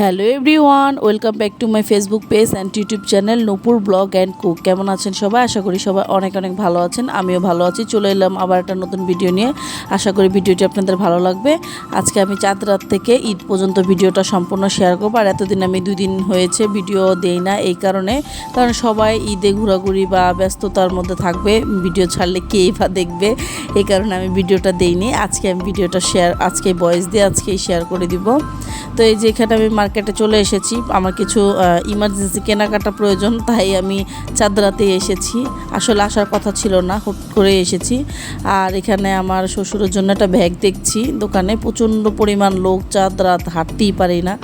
Hello everyone, welcome back to my Facebook page and YouTube channel Nupur blog and cook. কেমন আছেন সবাই? আশা করি সবাই অনেক অনেক ভালো আছেন, আমিও ভালো আছি। চলে এলাম আবার একটা নতুন ভিডিও নিয়ে। আশা করি ভিডিওটি আপনাদের ভালো লাগবে। আজকে আমি চাঁদ রাত থেকে ঈদ পর্যন্ত ভিডিওটা সম্পূর্ণ শেয়ার করব। আর এতদিন আমি দুই দিন হয়েছে ভিডিও দেই না এই কারণে। কারণ সবাই ঈদে ঘোরাঘুরি বা ব্যস্ততার মধ্যে থাকবে ভিডিও ছাড়লে কেই বা দেখবে? এই কারণে আমি ভিডিওটা দেইনি। আজকে আমি ভিডিওটা শেয়ার আজকে ভয়েস দিয়ে আজকেই শেয়ার করে দিব। তো এই যে এখানে আমি মার্কেটে চলে এসেছি। আমার কিছু ইমার্জেন্সি কেনাকাটা প্রয়োজন, তাই আমি চাঁদরাতে এসেছি। আসলে আসার কথা ছিল না, হুট করে এসেছি। আর এখানে আমার শ্বশুরের জন্য একটা ব্যাগ দেখছি। দোকানে প্রচণ্ড পরিমাণ লোক চাঁদরাত হাঁটতেই পারি না,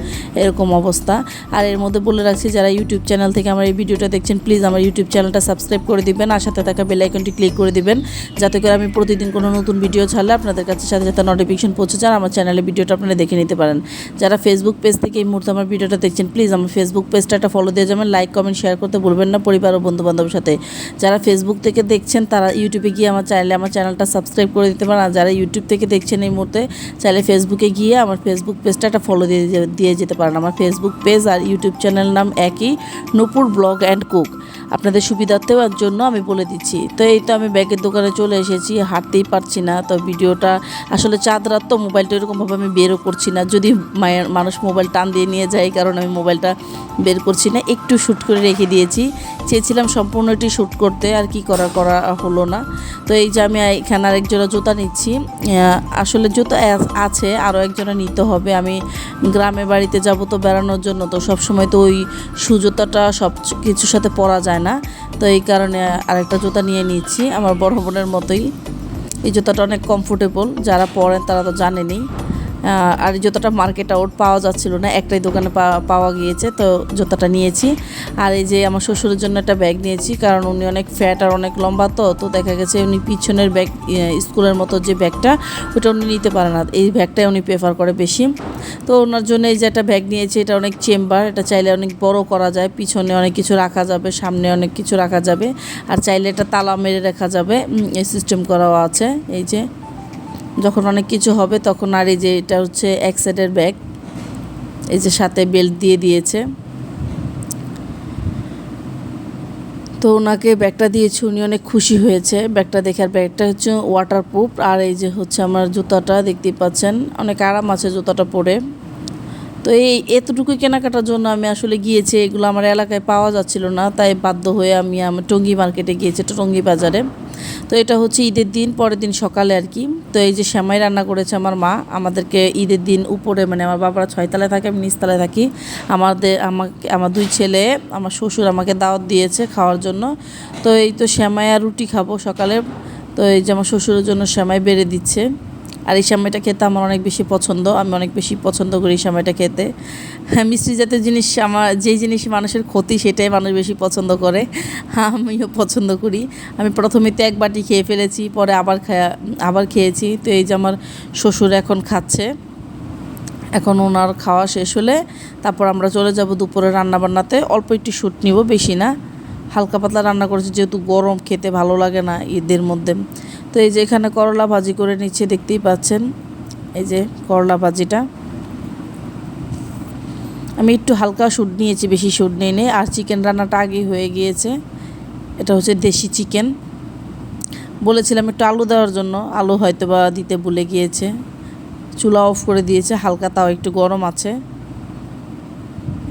এরকম অবস্থা। আর এর মধ্যে বলে রাখছি, যারা ইউটিউব চ্যানেল থেকে আমার এই ভিডিওটা দেখছেন প্লিজ আমার ইউটিউব চ্যানেলটা সাবস্ক্রাইব করে দিবেন আর সাথে থাকা বেল আইকনটি ক্লিক করে দিবেন। যাতে করে আমি প্রতিদিন কোনো নতুন ভিডিও ছাড়লে আপনাদের কাছে সাথে সাথে নোটিফিকেশন পৌঁছে যান আমার চ্যানেলে ভিডিওটা আপনারা দেখে নিতে পারেন। যারা ফেসবুক পেজ থেকে এই মুহূর্তে আমার ভিডিওটা দেখছেন প্লিজ আমার ফেসবুক পেজটা একটা ফলো দিয়ে যাবেন লাইক কমেন্ট শেয়ার করতে ভুলবেন না পরিবার ও বন্ধু বান্ধবের সাথে। যারা ফেসবুক থেকে দেখছেন, তারা ইউটিউবে গিয়ে আমার চাইলে আমার চ্যানেলটা সাবস্ক্রাইব করে দিতে পারেন। আর যারা ইউটিউব থেকে দেখছেন এই মুহূর্তে, চাইলে ফেসবুকে গিয়ে আমার ফেসবুক পেজটা একটা ফলো দিয়ে দিয়ে যেতে পারেন। আমার ফেসবুক পেজ আর ইউটিউব চ্যানেল নাম একই নূপুর ব্লগ অ্যান্ড কুক আপনাদের সুবিধার্থেও জন্য আমি বলে দিচ্ছি। তো এই তো আমি ব্যাগের দোকানে চলে এসেছি, হাঁটতেই পারছি না। তো ভিডিওটা আসলে চাঁদ রাত তো মোবাইলটা এরকমভাবে আমি বেরও করছি না। যদি মায়ের, মানুষ মোবাইল টান দিয়ে নিয়ে যায় এই কারণে আমি মোবাইলটা বের করছি না। একটু শ্যুট করে রেখে দিয়েছি। চেয়েছিলাম সম্পূর্ণটি শ্যুট করতে, আর কি করা করা হলো না। তো এই যে আমি এখানে আরেকজোড়া জুতা নিচ্ছি। আসলে জুতা আছে, আরও একজোড়া নিতে হবে। আমি গ্রামে বাড়িতে যাব তো বেড়ানোর জন্য, তো সব সময় তো ওই সুজুতাটা সব কিছুর সাথে পরা যায় না। তো এই কারণে আরেকটা জুতা নিয়ে নিচ্ছি, আমার বড় বোনের মতোই। এই জুতাটা অনেক কমফোর্টেবল যারা পরেন তারা তো জানেনই। আর জুতাটা মার্কেট আউট পাওয়া যাচ্ছিল না, একটাই দোকানে পাওয়া গিয়েছে, তো জুতাটা নিয়েছি। আর এই যে আমার শ্বশুরের জন্য একটা ব্যাগ নিয়েছি, কারণ উনি অনেক ফ্যাট আর অনেক লম্বা তো তো দেখা গেছে উনি পিছনের ব্যাগ স্কুলের মতো যে ব্যাগটা ওটা উনি নিতে পারে না। এই ব্যাগটাই উনি প্রেফার করে বেশি। তো ওনার জন্য এই যে একটা ব্যাগ নিয়েছি, এটা অনেক চেম্বার এটা চাইলে অনেক বড় করা যায়, পিছনে অনেক কিছু রাখা যাবে, সামনে অনেক কিছু রাখা যাবে, আর চাইলে এটা তালা মেরে রাখা যাবে এই সিস্টেম করাও আছে, এই যে। যখন অনেক কিছু হবে, তখন আর এই যে এটা হচ্ছে এক সাইডের ব্যাগ, এই যে সাথে বেল্ট দিয়ে দিয়েছে। তো ওনাকে ব্যাগটা দিয়েছি, উনি অনেক খুশি হয়েছে। ব্যাগটা দেখার ব্যাগটা হচ্ছে ওয়াটারপ্রুফ আর এই যে হচ্ছে আমার জুতাটা দেখতেই পাচ্ছেন, অনেক আরাম আছে জুতাটা পরে। তো এই এতটুকু কেনাকাটার জন্য আমি আসলে গিয়েছি, এগুলো আমার এলাকায় পাওয়া যাচ্ছিল না, তাই বাধ্য হয়ে আমি আমার টঙ্গি মার্কেটে গিয়েছি টঙ্গি বাজারে। তো এটা হচ্ছে ঈদের দিন, পরের দিন সকালে আর কি। তো এই যে শ্যামাই রান্না করেছে আমার মা, আমাদেরকে ঈদের দিন উপরে মানে আমার বাবারা ছয়তলায় থাকে, আমি নিচতলায় থাকি। আমাদের, আমাকে, আমার দুই ছেলে, আমার শ্বশুর আমাকে দাওয়াত দিয়েছে খাওয়ার জন্য। তো এই তো শ্যামাই আর রুটি খাব সকালে। তো এই যে আমার শ্বশুরের জন্য শ্যামাই বেড়ে দিচ্ছে। আর এই সময়টা খেতে আমার অনেক বেশি পছন্দ। আমি অনেক বেশি পছন্দ করি এই সময়টা খেতে। হ্যাঁ মিষ্টি জাতীয় জিনিস আমার, যেই জিনিস মানুষের ক্ষতি, সেটাই মানুষ বেশি পছন্দ করে। আমিও পছন্দ করি। আমি প্রথমে তো এক বাটি খেয়ে ফেলেছি, পরে আবার খায়া, আবার খেয়েছি। তো এই যে আমার শ্বশুর এখন খাচ্ছে। এখন ওনার খাওয়া শেষ হলে তারপর আমরা চলে যাব দুপুরে রান্নাবান্নাতে। অল্প একটু শ্যুট নিব, বেশি না। হালকা পাতলা রান্না করেছি, যেহেতু গরম, খেতে ভালো লাগে না ঈদের মধ্যে। তো এই যে এখানে করলা ভাজি করে নিচ্ছে, দেখতেই পাচ্ছেন। এই যে করলা ভাজিটা। আমি একটু হালকা শুট নিয়েছি, বেশি শুট নিয়ে নিই আর চিকেন রান্নাটা আগেই হয়ে গিয়েছে। এটা হচ্ছে দেশি চিকেন। বলেছিলাম একটু আলু দেওয়ার জন্য। আলু হয়তো বা দিতে ভুলে গিয়েছে। চুলা অফ করে দিয়েছে, হালকা তাও একটু গরম আছে।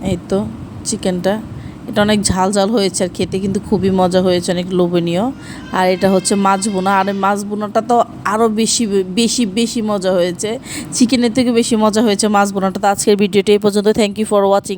এই তো চিকেনটা। এটা অনেক ঝাল ঝাল হয়েছে আর খেতে কিন্তু খুবই মজা হয়েছে, অনেক লোভনীয়। আর এটা হচ্ছে মাছ বোনা। আর মাছ বোনাটা তো আরও বেশি বেশি বেশি মজা হয়েছে। চিকেনের থেকে বেশি মজা হয়েছে মাছ বোনাটা। তো আজকের ভিডিওটি এই পর্যন্ত থ্যাংক ইউ ফর ওয়াচিং